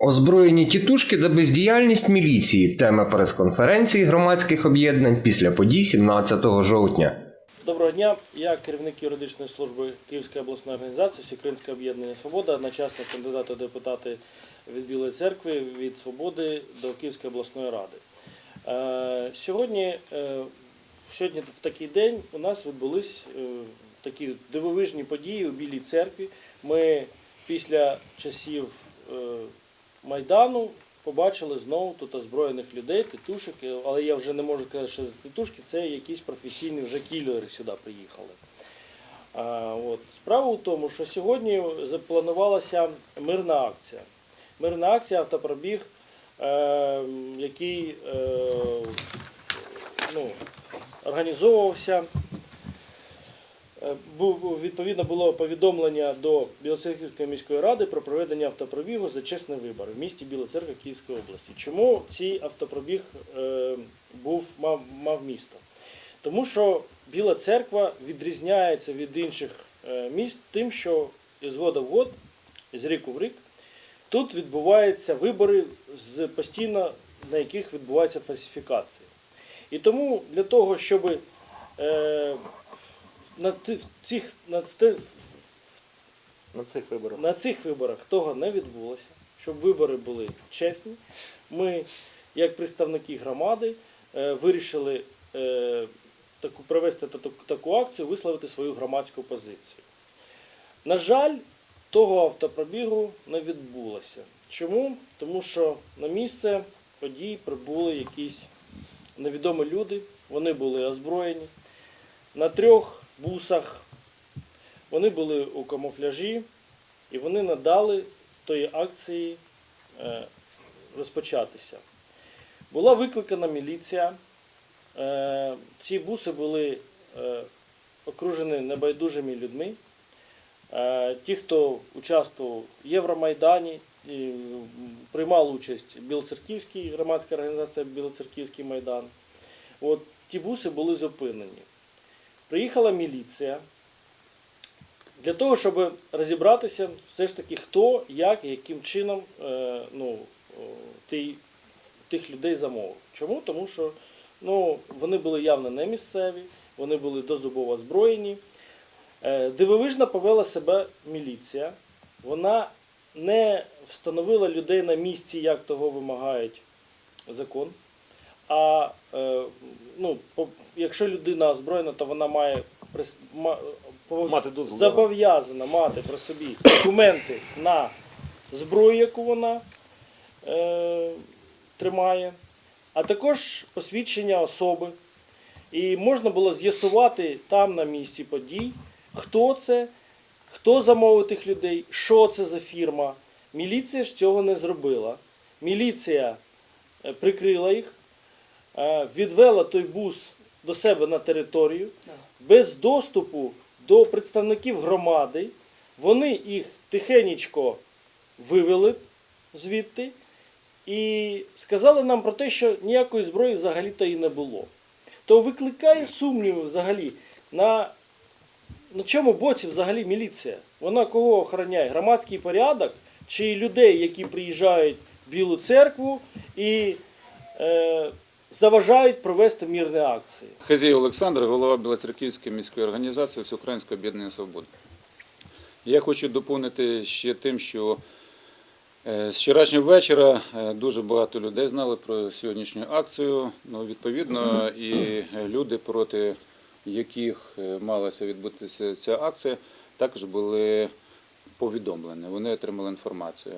Озброєні тітушки та бездіяльність міліції тема прес-конференції громадських об'єднань після подій 17 жовтня. Доброго дня. Я керівник юридичної служби Київської обласної організації Всеукраїнське об'єднання Свобода, одночасно кандидат у депутати від Білої церкви від Свободи до Київської обласної ради. Е, Сьогодні, е, сьогодні в такий день у нас відбулись е, такі дивовижні події у Білій церкві. Ми після часів Майдану побачили знову тут озброєних людей, титушок, але я вже не можу сказати, що титушки це якісь професійні вже кілери сюди приїхали. От. Справа у тому, що сьогодні запланувалася мирна акція. Мирна акція автопробіг, е, який е, ну, організовувався. Е, Був, відповідно було повідомлення до Білоцерківської міської ради про проведення автопробігу за чесні вибори в місті Біла Церква Київської області. Чому цей автопробіг е, був, мав, мав місто? Тому що Біла церква відрізняється від інших е, міст тим, що із года в год, з ріку в рік, тут відбуваються вибори з постійно на яких відбувається фальсифікація. І тому для того, щоб на цих, на, на цих виборах. на цих виборах того не відбулося, щоб вибори були чесні. Ми, як представники громади, е, вирішили е, таку, провести таку, таку акцію, висловити свою громадську позицію. На жаль, того автопробігу не відбулося. Чому? Тому що на місце подій прибули якісь невідомі люди, вони були озброєні. На трьох бусах вони були у камуфляжі, і вони надали тої акції е, розпочатися. Була викликана міліція. Е, ці буси були е, окружені небайдужими людьми. Ті, хто участвував в Євромайдані, приймали участь Білоцерківський, громадська організація Білоцерківський майдан. От ті буси були зупинені. Приїхала міліція для того, щоб розібратися все ж таки, хто, як і яким чином е, ну, тих людей замовив. Чому? Тому що ну, вони були явно не місцеві, вони були дозубово озброєні. Е, Дивовижно повела себе міліція. Вона не встановила людей на місці, як того вимагають закон. А е, ну, якщо людина озброєна, то вона має Мати зобов'язана мати при собі документи на зброю, яку вона е, тримає, а також посвідчення особи. І можна було з'ясувати там на місці подій, хто це, хто замовив тих людей, що це за фірма. Міліція ж цього не зробила. Міліція е, прикрила їх, відвела той бус до себе на територію без доступу до представників громади. Вони їх тихенечко вивели звідти і сказали нам про те, що ніякої зброї взагалі-то і не було. То викликає сумніви взагалі на, на чому боці взагалі міліція? Вона кого охороняє? Громадський порядок чи людей, які приїжджають в Білу церкву і е, заважають провести мірні акції? Хазій Олександр, голова Білоцерківської міської організації Всеукраїнського об'єднання «Свобода». Я хочу доповнити ще тим, що е, з вчорашнього вечора е, дуже багато людей знали про сьогоднішню акцію. Ну, відповідно, і люди, проти яких е, малася відбутися ця акція, також були повідомлені. Вони отримали інформацію.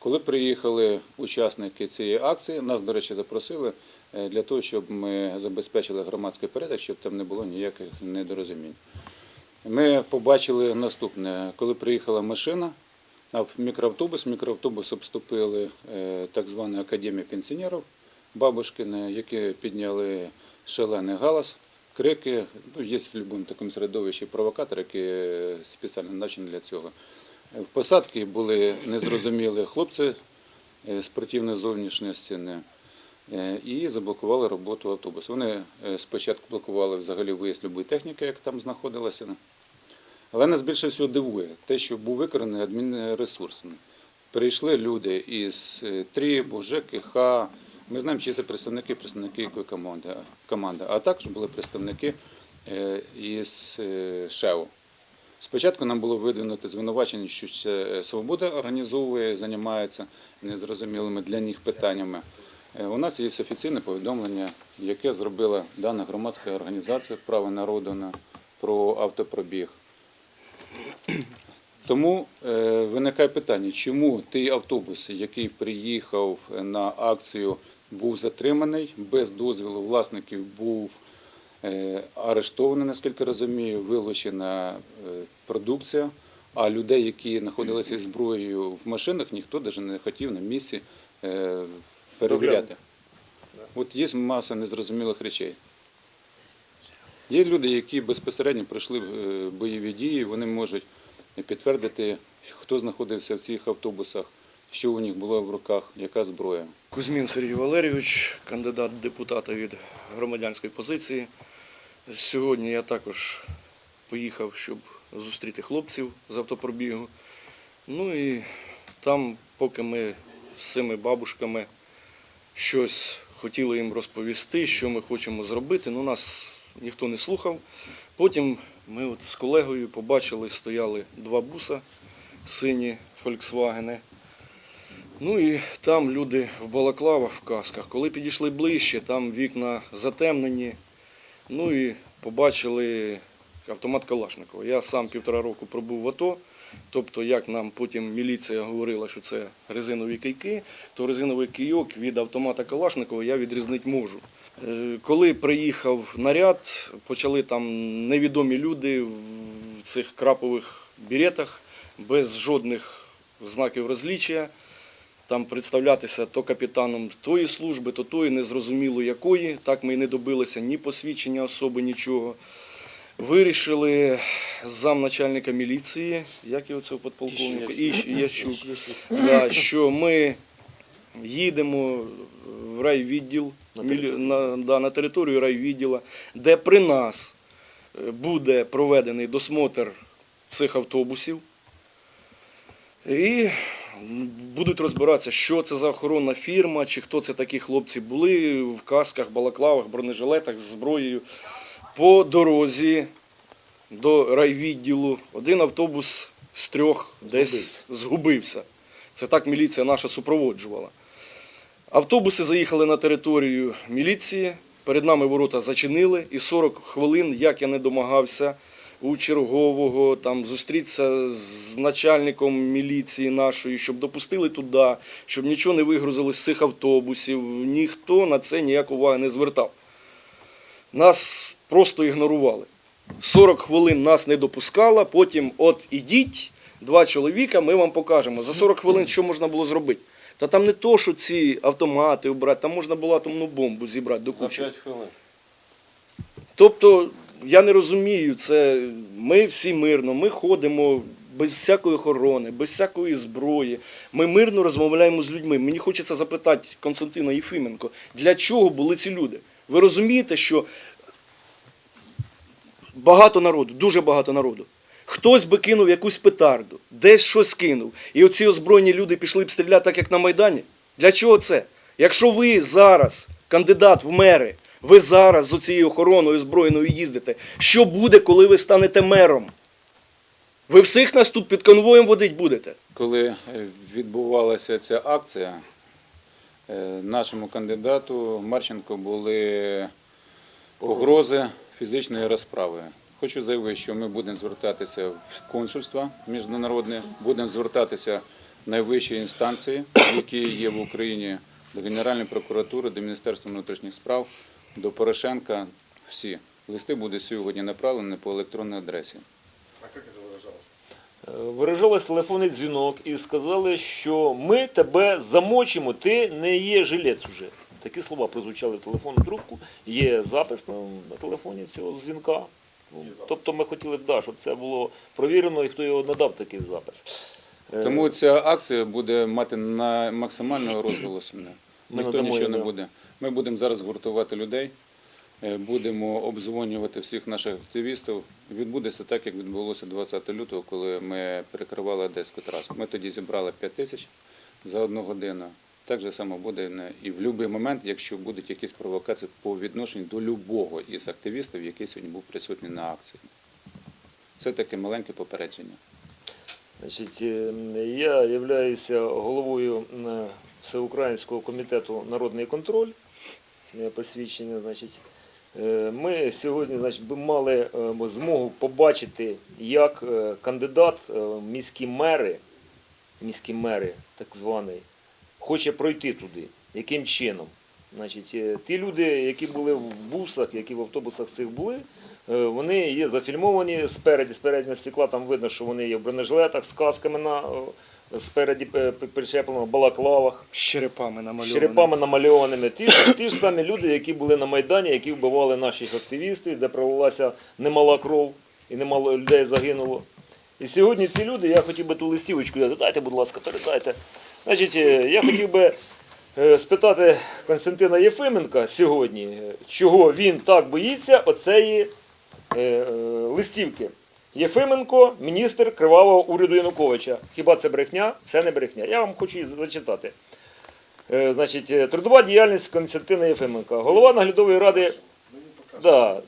Коли приїхали учасники цієї акції, нас, до речі, запросили е, для того, щоб ми забезпечили громадський порядок, щоб там не було ніяких недорозумінь. Ми побачили наступне, коли приїхала машина, а в мікроавтобус, мікроавтобус обступили е, так звана академія пенсіонерів Бабушкіна, які підняли шалений галас, крики. Ну, є в будь-якому середовищі провокатори, які е, спеціально навчені для цього. В посадці були незрозумілі хлопці е, спортивної зовнішності е, і заблокували роботу автобусу. Вони е, спочатку блокували взагалі виїзд любої техніки, як там знаходилася. Але нас більше всього дивує те, що був виконаний адмінресурс. Прийшли люди із ТРІБу, ЖКХ. Ми знаємо, чи це представники, представники якої команди. А також були представники із ШЕУ. Спочатку нам було видвинути звинувачення, що е, свобода організовує, займається незрозумілими для них питаннями. Е, У нас є офіційне повідомлення, яке зробила дана громадська організація Право народу на про автопробіг. Тому е, виникає питання, чому той автобус, який приїхав на акцію, був затриманий без дозволу власників, був е, арештований, наскільки розумію, вилучена е, продукція, а людей, які знаходилися зі зброєю в машинах, ніхто навіть не хотів на місці е, перевіряти. От є маса незрозумілих речей. Є люди, які безпосередньо пройшли бойові дії, вони можуть підтвердити, хто знаходився в цих автобусах, що у них було в руках, яка зброя. Кузьмін Сергій Валерійович, кандидат депутата від громадянської позиції. Сьогодні я також поїхав, щоб зустріти хлопців з автопробігу. Ну і там, поки ми з цими бабушками щось хотіли їм розповісти, що ми хочемо зробити, ну нас ніхто не слухав. Потім ми от з колегою побачили, стояли два буса сині Фольксвагени. Ну і там люди в балаклавах, в касках. Коли підійшли ближче, там вікна затемнені. Ну і побачили автомат Калашникова. Я сам півтора року пробув в АТО. Тобто, як нам потім міліція говорила, що це резинові кийки, то резиновий кийок від автомата Калашникова я відрізнити можу. Е, Коли приїхав наряд, почали там невідомі люди в цих крапових беретах без жодних знаків розлічення там представлятися то капітаном тої служби, то тої, незрозуміло якої. Так ми і не добилися ні посвідчення особи, нічого. Вирішили замначальника міліції, як його цього подполковника, Іщ- Ящук, да, що ми їдемо в райвідділ, На мілі- на, да, на територію райвідділа, де при нас е, буде проведений досмотр цих автобусів. І будуть розбиратися, що це за охоронна фірма, чи хто це такі хлопці були в касках, балаклавах, бронежилетах з зброєю. По дорозі до райвідділу один автобус з трьох десь згубився. Це так міліція наша супроводжувала. Автобуси заїхали на територію міліції, перед нами ворота зачинили, і 40 хвилин, як я не домагався у чергового, там зустрітися з начальником міліції нашої, щоб допустили туди, щоб нічого не вигрузили з цих автобусів. Ніхто на це ніякої уваги не звертав. Нас просто ігнорували. 40 хвилин нас не допускало, потім от ідіть, два чоловіка, ми вам покажемо. За 40 хвилин що можна було зробити? Та там не то, що ці автомати обрати, там можна було атомну бомбу зібрати до кучі. хвилин. Тобто, я не розумію, це ми всі мирно, ми ходимо без всякої охорони, без всякої зброї. Ми мирно розмовляємо з людьми. Мені хочеться запитати Константина Єфименко, для чого були ці люди? Ви розумієте, що багато народу, дуже багато народу. Хтось би кинув якусь петарду, десь щось кинув. І оці озброєні люди пішли б стріляти так, як на Майдані. Для чого це? Якщо ви зараз, кандидат в мери, ви зараз з оцією охороною збройною їздите, що буде, коли ви станете мером? Ви всіх нас тут під конвоєм водить будете. Коли е, відбувалася ця акція, е, нашому кандидату Марченко були погрози фізичної розправи. Хочу заявити, що ми будемо звертатися в консульство міжнародне, будемо звертатися в найвищі інстанції, які є в Україні, до Генеральної прокуратури, до Міністерства внутрішніх справ, до Порошенка. Всі листи будуть сьогодні направлені по електронній адресі. Е, Виражалось телефонний дзвінок і сказали, що ми тебе замочимо, ти не є жилець уже. Такі слова прозвучали в телефонну трубку. Є запис на, на телефоні цього дзвінка. Ну, тобто ми хотіли б, да, щоб це було провірено і хто його надав такий запис. Е, Тому ця акція буде мати на максимального розголосу. Ніхто надамо нічого не буде. Ми будемо зараз гуртувати людей е, будемо обдзвонювати всіх наших активістів. Відбудеться так, як відбулося 20 лютого, коли ми перекривали Одеську трасу. Ми тоді зібрали 5 тисяч за одну годину. Так же само буде і в будь-який момент, якщо будуть якісь провокації по відношенню до любого із активістів, який сьогодні був присутній на акції. Це таке маленьке попередження. Значить, е, я являюся головою е, Всеукраїнського комітету Народний контроль. Моє посвідчення. Значить, Е, ми сьогодні значить, мали е, змогу побачити, як е, кандидат е, в міські мери, міські мери, так званий, хоче пройти туди. Яким чином? Значить, е, ті люди, які були в бусах, які в автобусах цих були, е, вони є зафільмовані спереді, з переднього стекла, там видно, що вони є в бронежилетах з касками на е, спереді е, причеплено, балаклавах З черепами з намальованими. черепами намальованими. Ті ж, ті ж самі люди, які були на Майдані, які вбивали наших активістів, де пролилася немала кров і немало людей загинуло. І сьогодні ці люди, я хотів би ту листівочку, дати. дайте, будь ласка, передайте. Значить, е, я хотів би е, спитати Константина Єфименка сьогодні, чого він так боїться оцеї листівки. Єфименко, міністр кривавого уряду Януковича. Хіба це брехня? Це не брехня. Я вам хочу її зачитати. Е, Значить, е, трудова діяльність Константина Єфименка. Голова наглядової ради. Да.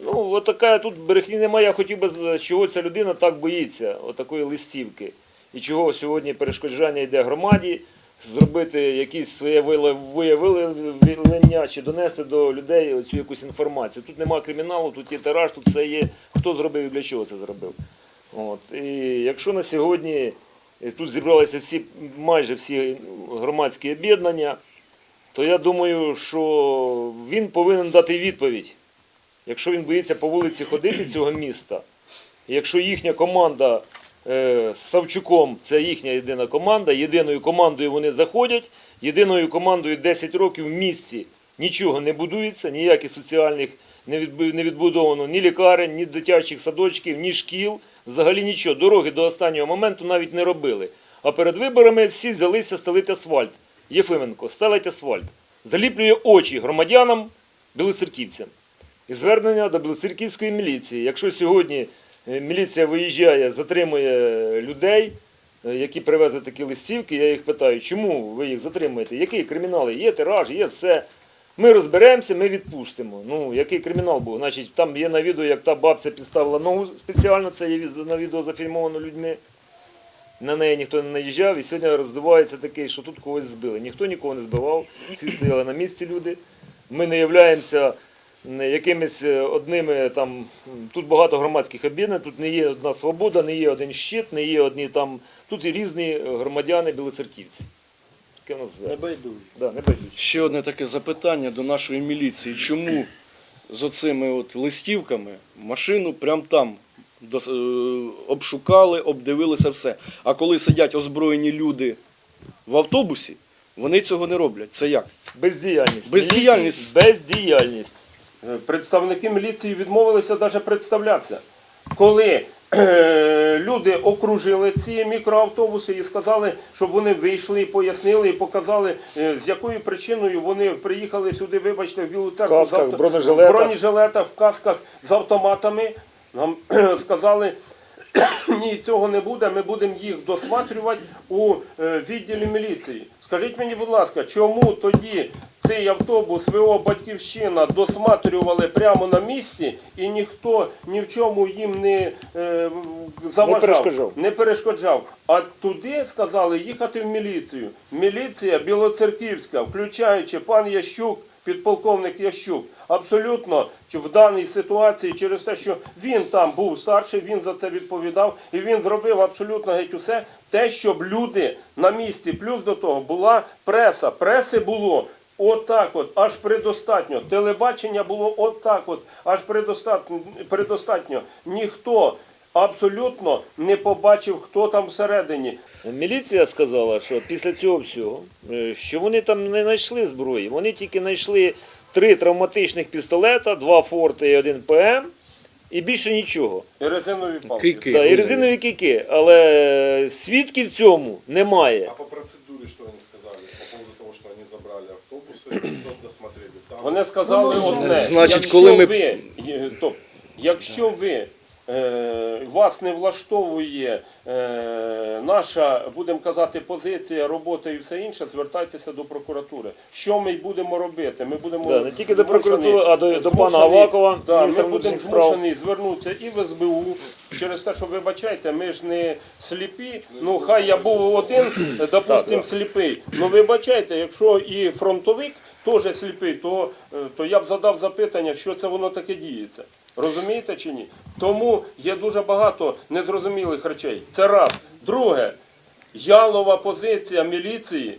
Ну, от така тут брехні немає. Я хотів би, чого ця людина так боїться, отакої листівки. І чого сьогодні перешкоджання йде громаді, зробити якісь своє виявлення чи донести до людей цю якусь інформацію. Тут немає криміналу, тут є тираж, тут все є. Хто зробив і для чого це зробив. От. І якщо на сьогодні е, тут зібралися всі, майже всі громадські об'єднання, то я думаю, що він повинен дати відповідь. Якщо він боїться по вулиці ходити цього міста, якщо їхня команда з Савчуком, це їхня єдина команда, єдиною командою вони заходять, єдиною командою 10 років в місті нічого не будується, ніяких соціальних не відбудовано ні лікарень, ні дитячих садочків, ні шкіл, взагалі нічого. Дороги до останнього моменту навіть не робили. А перед виборами всі взялися стелити асфальт. Єфименко, стелить асфальт. Заліплює очі громадянам, білоцерківцям. І звернення до білоцерківської міліції. Якщо сьогодні е, міліція виїжджає, затримує людей, е, які привезли такі листівки, я їх питаю, чому ви їх затримуєте? Які кримінали? Є тираж, є все. Ми розберемося, ми відпустимо. Ну, який кримінал був? Значить, там є на відео, як та бабця підставила ногу спеціально, це є на відео зафільмовано людьми. На неї ніхто не наїжджав, і сьогодні роздувається такий, що тут когось збили. Ніхто нікого не збивав, всі стояли на місці люди. Ми не являємося якимись е, одними там. Тут багато громадських об'єднань, тут не є одна свобода, не є один щит, не є одні там. Тут і різні громадяни білоцерківці. Таке в нас Не звернення. Да, не байдуть. Ще одне таке запитання до нашої міліції. Чому з оцими от листівками машину прям там е, обшукали, обдивилися все. А коли сидять озброєні люди в автобусі, вони цього не роблять. Це як? Бездіяльність. Бездіяльність. Міліції Бездіяльність. Е, Представники міліції відмовилися навіть представлятися. Коли е, люди окружили ці мікроавтобуси і сказали, щоб вони вийшли і пояснили, і показали, е, з якою причиною вони приїхали сюди, вибачте, в Білу церкву В касках, в бронежилетах. в бронежилетах, в касках з автоматами. Нам сказали, ні, цього не буде, ми будемо їх досматрювати у відділі міліції. Скажіть мені, будь ласка, чому тоді цей автобус ВО Батьківщина досматрювали прямо на місці і ніхто ні в чому їм не е, заважав, перешкоджав. не перешкоджав. А туди сказали їхати в міліцію. Міліція Білоцерківська, включаючи пан Ящук, підполковник Ящук, абсолютно в даній ситуації через те, що він там був старший, він за це відповідав, і він зробив абсолютно геть усе, те, щоб люди на місці, плюс до того була преса. Преси було. Отак от, аж предостатньо. Телебачення було отак от, аж предостатньо. предостатньо. Ніхто абсолютно не побачив, хто там всередині. Міліція сказала, що після цього всього, е, що вони там не знайшли зброї, вони тільки знайшли три травматичних пістолета, два форти і один ПМ. і більше нічого. І резинові палки. Кийки. Так, і резинові кійки, але свідків цьому немає. А по процедуре что они сказали по поводу того, что они забрали автобусы, кто досмотрели? Там Вони сказали одне. Значить, якщо коли ми- ви, тобто, якщо ви вас не влаштовує е, наша, будемо казати, позиція, робота і все інше, звертайтеся до прокуратури. Що ми будемо робити? Ми будемо Да, не тільки до прокуратури, а до- до пана Авакова, Да, ми будемо змушені звернутися і в СБУ через те, що вибачайте, ми ж не сліпі. Ну хай я був один, допустим, сліпий. Ну вибачайте, якщо і фронтовик теж сліпий, то, е, то я б задав запитання, що це воно таке діється. Розумієте чи ні? Тому є дуже багато незрозумілих речей. Це раз. Друге, ялова позиція міліції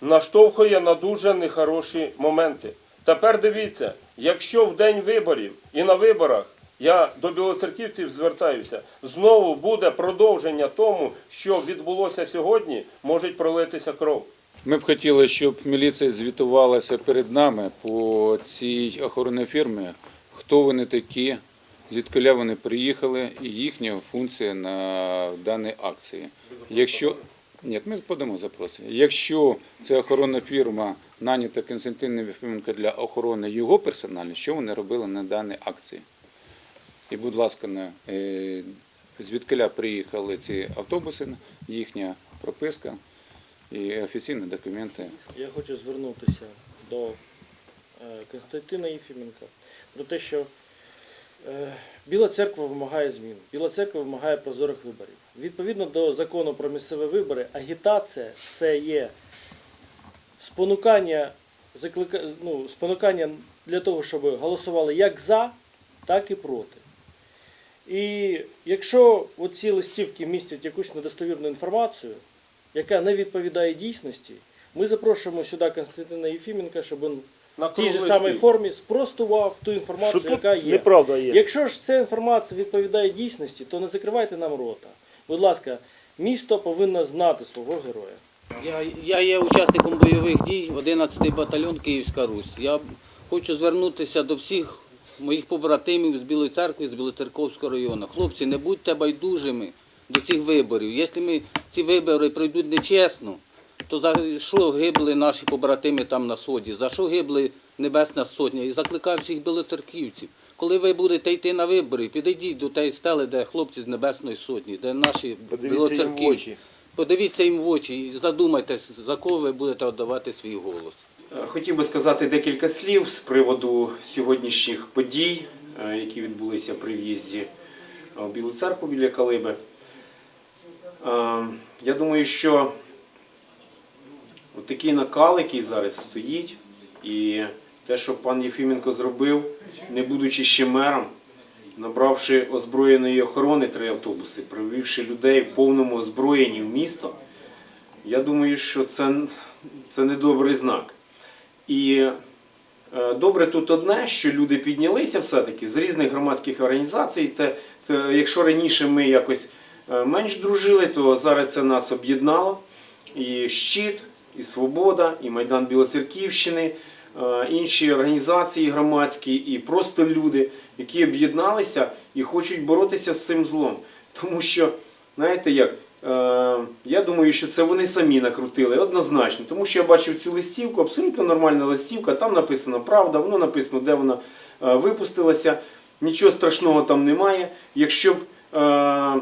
наштовхує на дуже нехороші моменти. Тепер дивіться, якщо в день виборів і на виборах я до білоцерківців звертаюся, знову буде продовження тому, що відбулося сьогодні, може пролитися кров. Ми б хотіли, щоб міліція звітувалася перед нами по цій охоронній фірмі, хто вони такі, звідкиля вони приїхали і їхня функція на даній акції. Якщо ні, ми подамо запросення. Якщо ця охоронна фірма нанята Константином Єфименко для охорони його персонально, що вони робили на даній акції? І, будь ласка, е, звідкиля приїхали ці автобуси, їхня прописка і офіційні документи. Я хочу звернутися до е, Константина Єфіменка про те, що е, Біла церква вимагає змін. Біла церква вимагає прозорих виборів. Відповідно до закону про місцеві вибори, агітація це є спонукання, ну, спонукання для того, щоб голосували як за, так і проти. І якщо оці листівки містять якусь недостовірну інформацію, яка не відповідає дійсності, ми запрошуємо сюди Константина Єфіменка, щоб він На в тій же самій формі спростував ту інформацію, тут яка є. неправда є. Якщо ж ця інформація відповідає дійсності, то не закривайте нам рота. Будь ласка, місто повинно знати свого героя. Я, я є учасником бойових дій, 11-й батальйон Київська Русь. Я хочу звернутися до всіх моїх побратимів з Білої церкви, з Білоцерковського району. Хлопці, не будьте байдужими до цих виборів. Якщо ми ці вибори пройдуть нечесно, то за що гибли наші побратими там на Соді? За що гибли Небесна Сотня? І закликаю всіх білоцерківців. Коли ви будете йти на вибори, підійдіть до тієї стели, де хлопці з Небесної Сотні, де наші білоцерківці. Подивіться їм в очі і задумайтесь, за кого ви будете віддавати свій голос. Хотів би сказати декілька слів з приводу сьогоднішніх подій, е, які відбулися при в'їзді в Білу церкву біля Калиби. Е, Я думаю, що такий накал, який зараз стоїть, і те, що пан Єфіменко зробив, не будучи ще мером, набравши озброєної охорони три автобуси, привівши людей в повному озброєнні в місто, я думаю, що це, це не добрий знак. І е, добре тут одне, що люди піднялися все-таки з різних громадських організацій. Те, те, якщо раніше ми якось менш дружили, то зараз це нас об'єднало. І щит, і Свобода, і Майдан Білоцерківщини, е, інші організації громадські, і просто люди, які об'єдналися і хочуть боротися з цим злом. Тому що, знаєте як, Е, Я думаю, що це вони самі накрутили однозначно, тому що я бачив цю листівку, абсолютно нормальна листівка. Там написано правда, воно написано, де вона е, випустилася. Нічого страшного там немає. Якщо б е,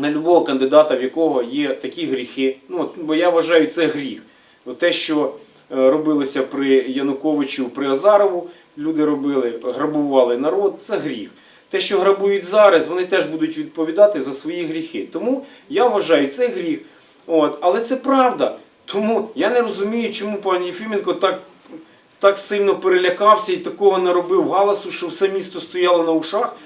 на любого кандидата, в якого є такі гріхи, ну бо я вважаю, це гріх. От те, що е, робилося при Януковичу, при Азарову, люди робили, грабували народ, це гріх. Те, що грабують зараз, вони теж будуть відповідати за свої гріхи. Тому я вважаю, це гріх. От, але це правда. Тому я не розумію, чому пан Єфіменко так, так сильно перелякався і такого наробив галасу, що все місто стояло на ушах.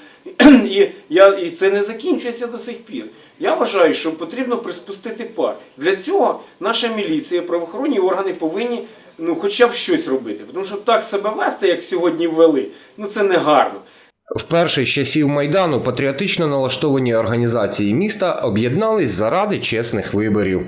І, я, і це не закінчується до сих пір. Я вважаю, що потрібно приспустити пар. Для цього наша міліція, правоохоронні органи повинні ну, хоча б щось робити. Тому що так себе вести, як сьогодні ввели, ну це не гарно. Вперше з часів Майдану патріотично налаштовані організації міста об'єднались заради чесних виборів.